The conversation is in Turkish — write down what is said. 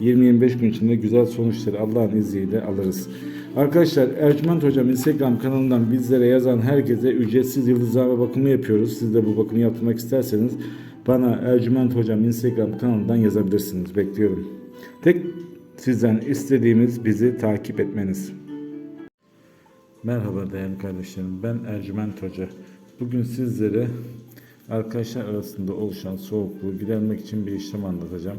20-25 gün içinde güzel sonuçları Allah'ın izniyle alırız. Arkadaşlar Ercüment Hocam Instagram kanalından bizlere yazan herkese ücretsiz yıldızlama bakımı yapıyoruz. Siz de bu bakımı yaptırmak isterseniz bana Ercüment Hocam Instagram kanalından yazabilirsiniz. Bekliyorum. Tek sizden istediğimiz bizi takip etmeniz. Merhaba değerli kardeşlerim. Ben Ercüment Hoca. Bugün sizlere arkadaşlar arasında oluşan soğukluğu gidermek için bir işlem anlatacağım.